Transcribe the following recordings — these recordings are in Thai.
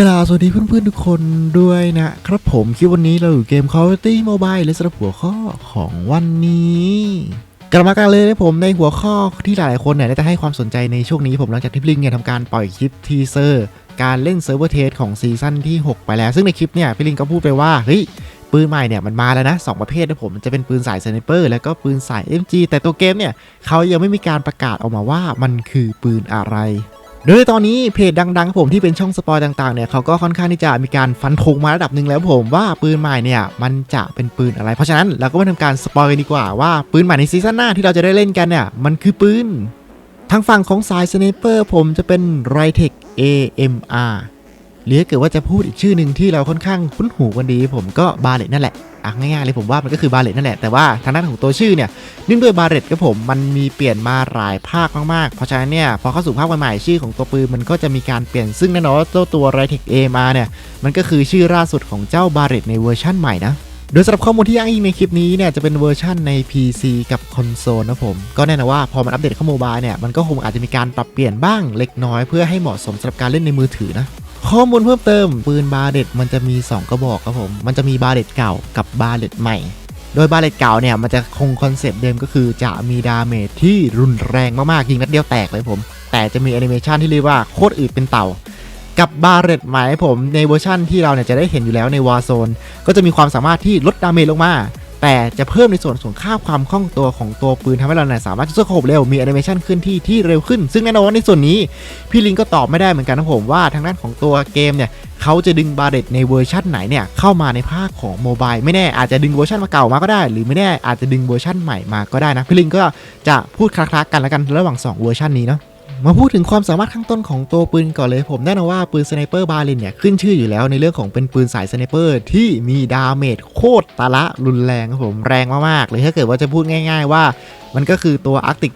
กราบสวัสดีเพื่อนๆทุกคนด้วยนะครับผมคลิปวันนี้เราอยู่เกม Call of Duty Mobile และสำหรับหัวข้อของวันนี้กลับมากันเลยนะผมในหัวข้อที่หลายๆคนเนี่ยได้จะให้ความสนใจในช่วงนี้ผมหลังจากที่พลิงเนี่ยทำการปล่อยคลิปทีเซอร์การเล่นเซิร์ฟเวอร์เทสของซีซั่นที่ 6 ไปแล้ว ซึ่งในคลิปเนี่ยพี่ลิงก็พูดไปว่าเฮ้ยปืนใหม่เนี่ยมันมาแล้วนะสองประเภทนะผมจะเป็นปืนสายสไนเปอร์แล้วก็ปืนสาย MG แต่ตัวเกมเนี่ยเขายังไม่มีการประกาศออกมาว่ามันคือปืนอะไร โดยตอนนี้เพจดังๆผมที่เป็นช่องสปอยต่างๆเนี่ยเขาก็ค่อนข้างที่จะมีการฟันธงมาระดับหนึ่งแล้วผมว่าปืนใหม่เนี่ยมันจะเป็นปืนอะไร เพราะฉะนั้นเราก็มาทำการสปอยกันดีกว่าว่าปืนใหม่ในซีซั่นหน้าที่เราจะได้เล่นกันเนี่ยมันคือปืนทางฝั่งของสายสเนเปอร์ผมจะเป็น r i t e c AMR หรือเกิดว่าจะพูดอีกชื่อหนึ่งที่เราค่อนข้างคุ้นหูกันดี ผมก็บาเลตนั่นแหละอะง่ายๆเลยผมว่ามันก็คือบาเลตนั่นแหละแต่ว่าทางด้านของตัวชื่อเนี่ยเนื่องด้วยบาเรตกับผมมันมีเปลี่ยนมาหลายภาคมากๆเพราะฉะนั้นเนี่ยพอเข้าสู่ภาคใหม่ๆชื่อของตัวปืนมันก็จะมีการเปลี่ยนซึ่งแน่นอนว่าเจ้าตัว r i t e c A มาเนี่ยมันก็คือชื่อล่าสุดของเจ้าบาเรตในเวอร์ชั่นใหม่นะโดยสำหรับข้อมูลที่อ้างอิงในคลิปนี้เนี่ยจะเป็นเวอร์ชั่นใน PC กับคอนโซลนะผม ก็แน่นอนว่าพอมันอัปเดตเข้าโมบายเนี่ยมันก็คงอาจจะมีการปรับเปลี่ยนบ้างเล็กน้อยเพื่อให้เหมาะสมสำหรับการเล่นในมือถือนะ ข้อมูลเพิ่มเติม ปืนบาเรตมันจะมี 2 กระบอกครับผม มันจะมีบาเรตเก่ากับบาเรตใหม่ โดยบาเลตเก่าเนี่ยมันจะคงคอนเซปต์เดิมก็คือจะมีดาเมจที่รุนแรงมากๆยิงนัดเดียวแตกเลยผม แต่จะมีแอนิเมชันที่เรียกว่าโคตรอืดเป็นเต่ากับบาเรตหมายผมในเวอร์ชั่นที่เราเนี่ยจะได้เห็นอยู่แล้วในวาโซนก็จะมีความสามารถที่ลดดาเมจลงมา แต่จะเพิ่มในส่วนของค่าความคล่องตัวของตัวปืนทำให้เราเนี่ยสามารถจะโคบเร็วมีแอนิเมชันเคลื่อนที่ที่เร็วขึ้น ซึ่งแน่นอนว่าในส่วนนี้ พี่ลิงก็ตอบไม่ได้เหมือนกันนะผมว่าทางด้านของตัวเกมเนี่ยเขาจะดึงบาเรตในเวอร์ชันไหนเนี่ยเข้ามาในภาคของโมบายไม่แน่อาจจะดึงเวอร์ชันมาเก่ามาก็ได้ หรือไม่แน่อาจจะดึงเวอร์ชันใหม่มาก็ได้นะพี่ลิงก็จะพูดคล้าๆกันแล้วกันระหว่าง 2 เวอร์ชันนี้เนาะ มาพูดถึงความสามารถข้างต้นของตัวปืนก่อนเลยผมแน่นอนว่าปืนสไนเปอร์บาเลนเนี่ยขึ้นชื่ออยู่แล้วในเรื่องของเป็นปืนสายสไนเปอร์ที่มีดาเมจโคตรตาละรุนแรงครับผมแรงมากๆเลยถ้าเกิดว่าจะพูดง่าย ๆ ว่ามันก็คือตัว Arctic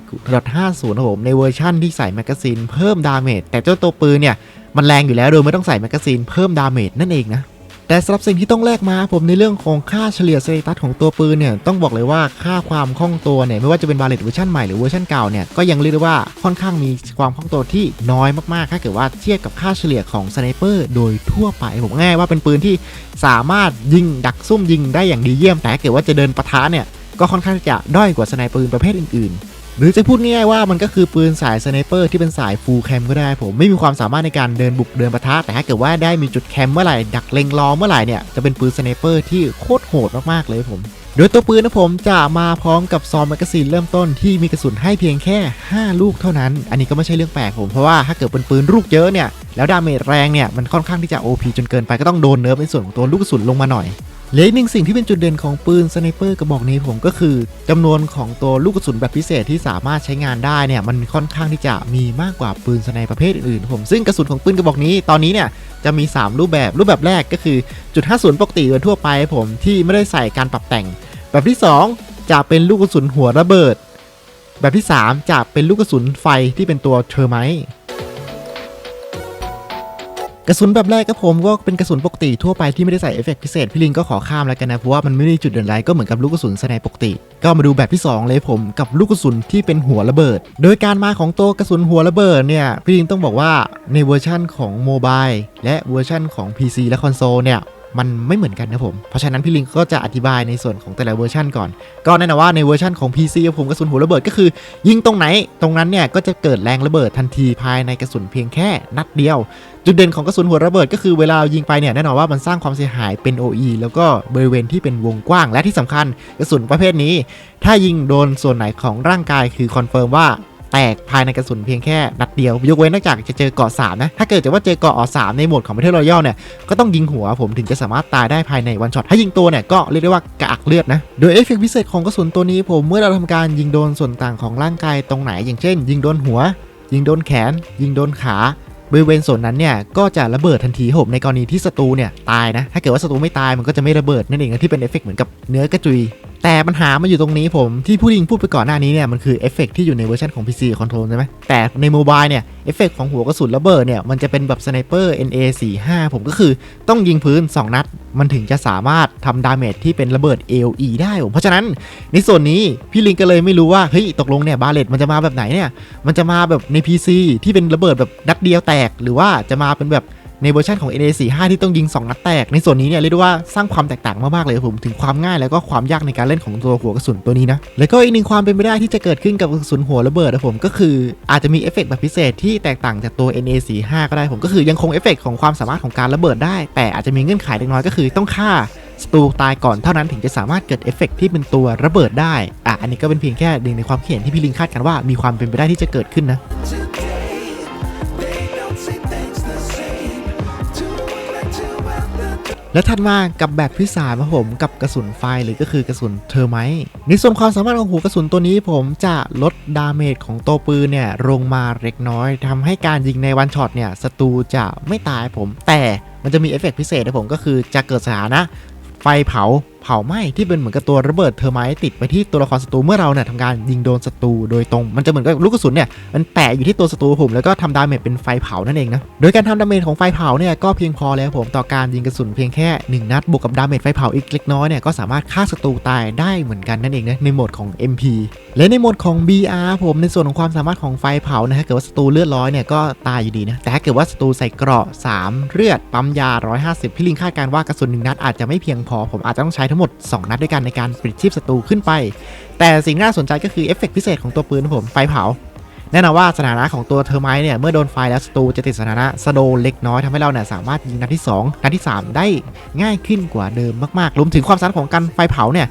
50ครับผมในเวอร์ชั่นที่ใส่แมกกาซีนเพิ่มดาเมจแต่เจ้าตัวปืนเนี่ยมันแรงอยู่แล้วโดยไม่ต้องใส่แมกกาซีนเพิ่มดาเมจนั่นเองนะ แต่สำหรับสิ่งที่ต้องแลกมาผมในเรื่องของค่าเฉลี่ยสเตตัสของตัวปืนเนี่ยต้องบอกเลยว่าค่าความคล่องตัวเนี่ยไม่ว่าจะเป็นบาเลตเวอร์ชันใหม่หรือเวอร์ชันเก่าเนี่ยก็ยังเรียกได้ว่าค่อนข้างมีความคล่องตัวที่น้อยมากๆถ้าเกิดว่าเทียบกับค่าเฉลี่ยของสไนเปอร์โดยทั่วไปผมง่ายว่าเป็นปืนที่สามารถยิงดักซุ่มยิงได้อย่างดีเยี่ยม แต่ถ้าเกิดว่าจะเดินปะทะเนี่ยก็ค่อนข้างจะด้อยกว่าสไนเปอร์ประเภทอื่นๆ หรือจะพูดง่ายๆว่ามันก็คือปืนสายสไนเปอร์ที่เป็นสายฟูลแคมก็ได้ผมไม่มีความสามารถในการเดินบุกเดินปะทะแต่ถ้าเกิดว่าได้มีจุดแคมเมื่อไหร่ดักเล็งรอเมื่อไหร่เนี่ยจะเป็นปืนสไนเปอร์ที่โคตรโหดมากๆเลยผม โดยตัวปืนนะผมจะมาพร้อมกับซองแมกกาซีนเริ่มต้นที่มีกระสุนให้เพียงแค่ 5 ลูกเท่านั้น อันนี้ก็ไม่ใช่เรื่องแปลกผมเพราะว่าถ้าเกิดเป็นปืนลูกเยอะเนี่ยแล้วดาเมจแรงเนี่ยมันค่อนข้างที่จะ OP จนเกินไปก็ต้องโดนเนิร์ฟในส่วนของตัวลูกกระสุนลงมาหน่อย เหลืออีกหนึ่งสิ่งที่เป็นจุดเด่นของปืนสไนเปอร์กระบอกนี้ผมก็คือจำนวนของตัวลูกกระสุนแบบพิเศษที่สามารถใช้งานได้เนี่ยมันค่อนข้างที่จะมีมากกว่าปืนสไนประเภทอื่นๆผมซึ่งกระสุนของปืนกระบอกนี้ตอนนี้เนี่ยจะมี 3 รูปแบบรูปแบบแรกก็คือจุด50ปกติโดยทั่วไปผมที่ไม่ได้ใส่การปรับแต่ง แบบที่ 2 จะเป็นลูกกระสุนหัวระเบิด แบบที่ 3 จะเป็นลูกกระสุนไฟที่เป็นตัวเทอร์ไมต์ กระสุนแบบแรกก็ผมก็เป็นกระสุนปกติทั่วไปที่ไม่ได้ใส่เอฟเฟกต์พิเศษพี่ลิงก็ขอข้ามแล้วกันนะเพราะว่ามันไม่ได้จุดเด่นไรก็เหมือนกับลูกกระสุนสไนปกติ ก็มาดูแบบที่ 2 เลยผมกับลูกกระสุนที่เป็นหัวระเบิด โดยการมาของตัวกระสุนหัวระเบิดเนี่ยพี่ลิงต้องบอกว่าในเวอร์ชั่นของโมบายและเวอร์ชั่นของ PC และคอนโซลเนี่ย มันไม่เหมือนกันนะผม เพราะฉะนั้นพี่ลิงก็จะอธิบายในส่วนของแต่ละเวอร์ชันก่อน ก็แน่นอนว่าในเวอร์ชันของ PC ผมกระสุนหัวระเบิดก็คือ ยิงตรงไหนตรงนั้นเนี่ยก็จะเกิดแรงระเบิดทันทีภายในกระสุนเพียงแค่นัดเดียว จุดเด่นของกระสุนหัวระเบิดก็คือเวลายิงไปเนี่ยแน่นอนว่ามันสร้างความเสียหายเป็น OE แล้วก็บริเวณที่เป็นวงกว้าง และที่สำคัญกระสุนประเภทนี้ ถ้ายิงโดนส่วนไหนของร่างกายคือคอนเฟิร์มว่า แตกภายในกระสุนเพียงแค่นัดเดียวยกเว้นนอกจากจะเจอเกาะ3นะถ้าเกิดจะว่าเจอเกาะอสามในโหมดของ Battle Royale เนี่ยก็ต้องยิงหัวผมถึงจะสามารถตายได้ภายในวันช็อตถ้ายิงตัวเนี่ยก็เรียกได้ว่ากระอักเลือดนะโดยเอฟเฟกต์พิเศษของกระสุนตัวนี้ผมเมื่อเราทำการยิงโดนส่วนต่างของร่างกายตรงไหน อย่างเช่น ยิงโดนหัว ยิงโดนแขน ยิงโดนขาบริเวณส่วนนั้นเนี่ยก็จะระเบิดทันทีผมในกรณีที่ศัตรูเนี่ยตายนะถ้าเกิดว่าศัตรูไม่ตายมันก็จะไม่ระเบิดนั่นเองที่เป็นเอฟเฟกต์เหมือนกับเนื้อกระจุย แต่ปัญหามาอยู่ตรงนี้ผมที่ผู้ดิงพูดไปก่อนหน้านี้เนี่ยมันคือเอฟเฟกต์ที่อยู่ในเวอร์ชันของ PC คอนโทรลใช่ไหมแต่ในโมบายเนี่ยเอฟเฟกต์ของหัวกระสุนระเบิดเนี่ยมันจะเป็นแบบสไนเปอร์ NA45 ผมก็คือต้องยิงพื้น 2 นัด มันถึงจะสามารถทำดาเมจที่เป็นระเบิด AOE ได้ผมเพราะฉะนั้นในส่วนนี้พี่ลิงก็เลยไม่รู้ว่าเฮ้ยตกลงเนี่ยบาเลตมันจะมาแบบไหนเนี่ยมันจะมาแบบใน PC ที่เป็นระเบิดแบบนัดเดียวแตก หรือว่าจะมาเป็นแบบ ในเวอร์ชันของ NA45 ที่ต้องยิง 2 นัดแตก ในส่วนนี้เนี่ยเรียกได้ว่าสร้างความแตกต่างมากๆเลยผมถึงความง่ายแล้วก็ความยากในการเล่นของตัวหัวกระสุนตัวนี้นะ แล้วก็อีกหนึ่งความเป็นไปได้ที่จะเกิดขึ้นกับกระสุนหัวระเบิดนะผมก็คืออาจจะมีเอฟเฟกต์แบบพิเศษที่แตกต่างจากตัว NA45 ก็ได้ผมก็คือยังคงเอฟเฟกต์ของความสามารถของการระเบิดได้ แต่อาจจะมีเงื่อนไขเล็กน้อยก็คือต้องฆ่าศัตรูตายก่อนเท่านั้นถึงจะสามารถเกิดเอฟเฟกต์ที่เป็นตัวระเบิดได้ อะ อันนี้ก็เป็นเพียงแค่หนึ่งในความคิดเห็นที่พี่ลิงคาดกันว่ามีความเป็นไปได้ที่จะเกิดขึ้นนะ และถัดมากับแบบที่สามครับผมกับกระสุนไฟหรือก็คือกระสุนเทอร์ไมต์ในส่วนความสามารถของหัวกระสุนตัวนี้ผมจะลดดาเมจของตัวปืนเนี่ยลงมาเล็กน้อยทำให้การยิงในวันช็อตเนี่ยศัตรูจะไม่ตายผม แต่มันจะมีเอฟเฟกต์พิเศษนะผมก็คือจะเกิดสถานะไฟเผา เผาไหม้ที่เป็นเหมือนกับตัวระเบิดเทอร์ไมต์ติดไปที่ตัวละครศัตรูเมื่อเราเนี่ยทำการยิงโดนศัตรูโดยตรงมันจะเหมือนกับลูกกระสุนเนี่ยมันแปะอยู่ที่ตัวศัตรูผมแล้วก็ทำดาเมจเป็นไฟเผานั่นเองนะโดยการทำดาเมจของไฟเผาเนี่ยก็เพียงพอแล้วผมต่อการยิงกระสุนเพียงแค่หนึ่งนัดบวกกับดาเมจไฟเผาอีกเล็กน้อยเนี่ยก็สามารถฆ่าศัตรูตายได้เหมือนกันนั่นเองนะในโหมดของ MP และในโหมดของ BR ผมในส่วนของความสามารถของไฟเผานะถ้าเกิดว่าศัตรูเลือดร้อยเนี่ยก็ตายอยู่ดีนะแต่ถ้าเกิดว่าศัตรูใส่เกราะ 3 เลือดปั๊มยา 150 พี่ลิงคาดการว่ากระสุนหนึ่งนัดอาจจะไม่เพียงพอผมอาจจะต้องใช้ทั้งหมด 2 นัดด้วยกันในการปลิดชีพศัตรูขึ้นไป แต่สิ่งน่าสนใจก็คือเอฟเฟกต์พิเศษของตัวปืนผมไฟเผา แน่นอนว่าสถานะของตัวเทอร์ไมต์เนี่ยเมื่อโดนไฟแล้วศัตรูจะติดสถานะสโลเล็กน้อยทำให้เราเนี่ยสามารถยิงนัดที่ 2 นัดที่ 3 ได้ง่ายขึ้นกว่าเดิมมากๆรวมถึงความสามารถของการไฟเผาเนี่ย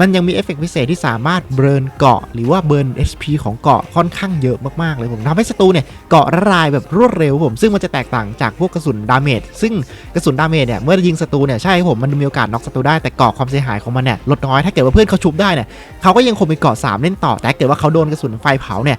มันยังมีเอฟเฟกต์พิเศษที่สามารถเบิร์นเกาะ หรือว่าเบิร์น HP ของเกาะค่อนข้างเยอะมากๆเลยผมทำให้ศัตรูเนี่ยเกาะละลายแบบรวดเร็วผม ซึ่งมันจะแตกต่างจากพวกกระสุนดาเมจซึ่งกระสุนดาเมจเนี่ยเมื่อยิงศัตรูเนี่ยใช่ผมมันมีโอกาสน็อกศัตรูได้แต่เกาะความเสียหายของมันเนี่ยลดน้อยถ้าเกิดว่าเพื่อนเขาชุบได้เนี่ยเขาก็ยังคงเป็นเกาะสามเล่นต่อแต่เกิดว่าเขาโดนกระสุนไฟเผาเนี่ย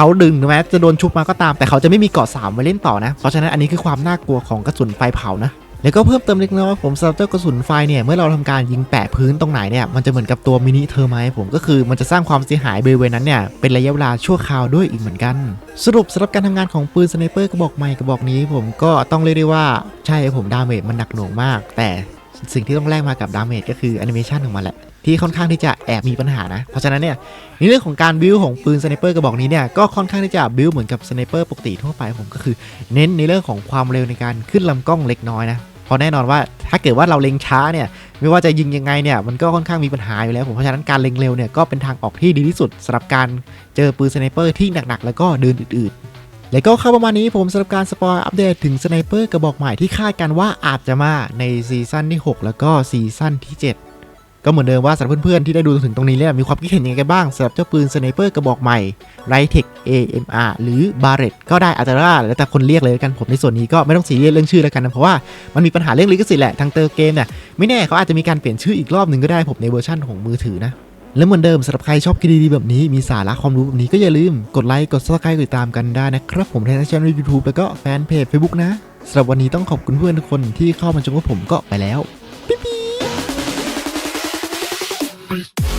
เขาดึงถึงแม้จะโดนชุบมาก็ตาม แต่เขาจะไม่มีเกาะสามไว้เล่นต่อนะ เพราะฉะนั้นอันนี้คือความน่ากลัวของกระสุนไฟเผานะแล้วก็เพิ่มเติมเล็กน้อยผมสำหรับเจ้ากระสุนไฟเนี่ยเมื่อเราทำการยิงแปะพื้นตรงไหนเนี่ยมันจะเหมือนกับตัวมินิเทอร์ไมผมก็คือมันจะสร้างความเสียหายบริเวณนั้นเนี่ยเป็นระยะเวลาชั่วคราวด้วยอีกเหมือนกัน สรุปสำหรับการทำงานของปืนสไนเปอร์กระบอกใหม่กระบอกนี้ ผมก็ต้องเรียกได้ว่าใช่ผมดาเมจมันหนักหน่วงมาก แต่สิ่งที่ต้องแลกมากับดาเมจก็คือแอนิเมชันของมันแหละ ที่ค่อนข้างที่จะแอบมีปัญหานะ เพราะฉะนั้นเนี่ยในเรื่องของการบิวของปืนสไนเปอร์กระบอกนี้เนี่ยก็ค่อนข้างที่จะบิวเหมือนกับสไนเปอร์ปกติทั่วไปผมก็คือ เน้นในเรื่องของความเร็วในการขึ้นลำกล้องเล็กน้อยนะเพราะแน่นอนว่าถ้าเกิดว่าเราเล็งช้าเนี่ยไม่ว่าจะยิงยังไงเนี่ยมันก็ค่อนข้างมีปัญหาอยู่แล้วผมเพราะฉะนั้นการเล็งเร็วเนี่ยก็เป็นทางออกที่ดีที่สุดสำหรับการเจอปืนสไนเปอร์ที่หนักๆ แล้วก็เดินอื่นๆ แล้วก็เข้าประมาณนี้ผมสำหรับการสปอยอัปเดตถึงสไนเปอร์กระบอกใหม่ที่คาดกันว่าอาจจะมาในซีซั่นที่ 6 แล้วก็ซีซั่นที่ 7 ก็เหมือนเดิมว่าสำหรับเพื่อนๆที่ได้ดูถึงตรงนี้เนี่ยมีความคิดเห็นยังไงกันบ้างสำหรับเจ้าปืนสไนเปอร์กระบอกใหม่ r i t e c AMR หรือ Barrett ก็ได้อาจจะว่าแล้วแต่คนเรียกเลยกันผมในส่วนนี้ก็ไม่ต้องซีเรียสเรื่องชื่อแล้วกันนะเพราะว่ามันมีปัญหาเรื่องลิขสิทธิ์แหละทางเตอร์เกมเนี่ยไม่แน่เขาอาจจะมีการเปลี่ยนชื่ออีกรอบหนึ่งก็ได้ผมในเวอร์ชันของมือถือนะและเหมือนเดิมสำหรับใครชอบคลิปดีๆแบบนี้มีสาระความรู้แบบนี้ก็อย่าลืมกดไลค์กด subscribe กดติดตามกันได้นะครับผมในช่องยูทูบแล้วก็แฟนเพจ Facebook นะสำหรับวันนี้ต้องขอบคุณเพื่อนทุกคนที่เข้ามาชมกับผมก็ไปแล้ว Peace.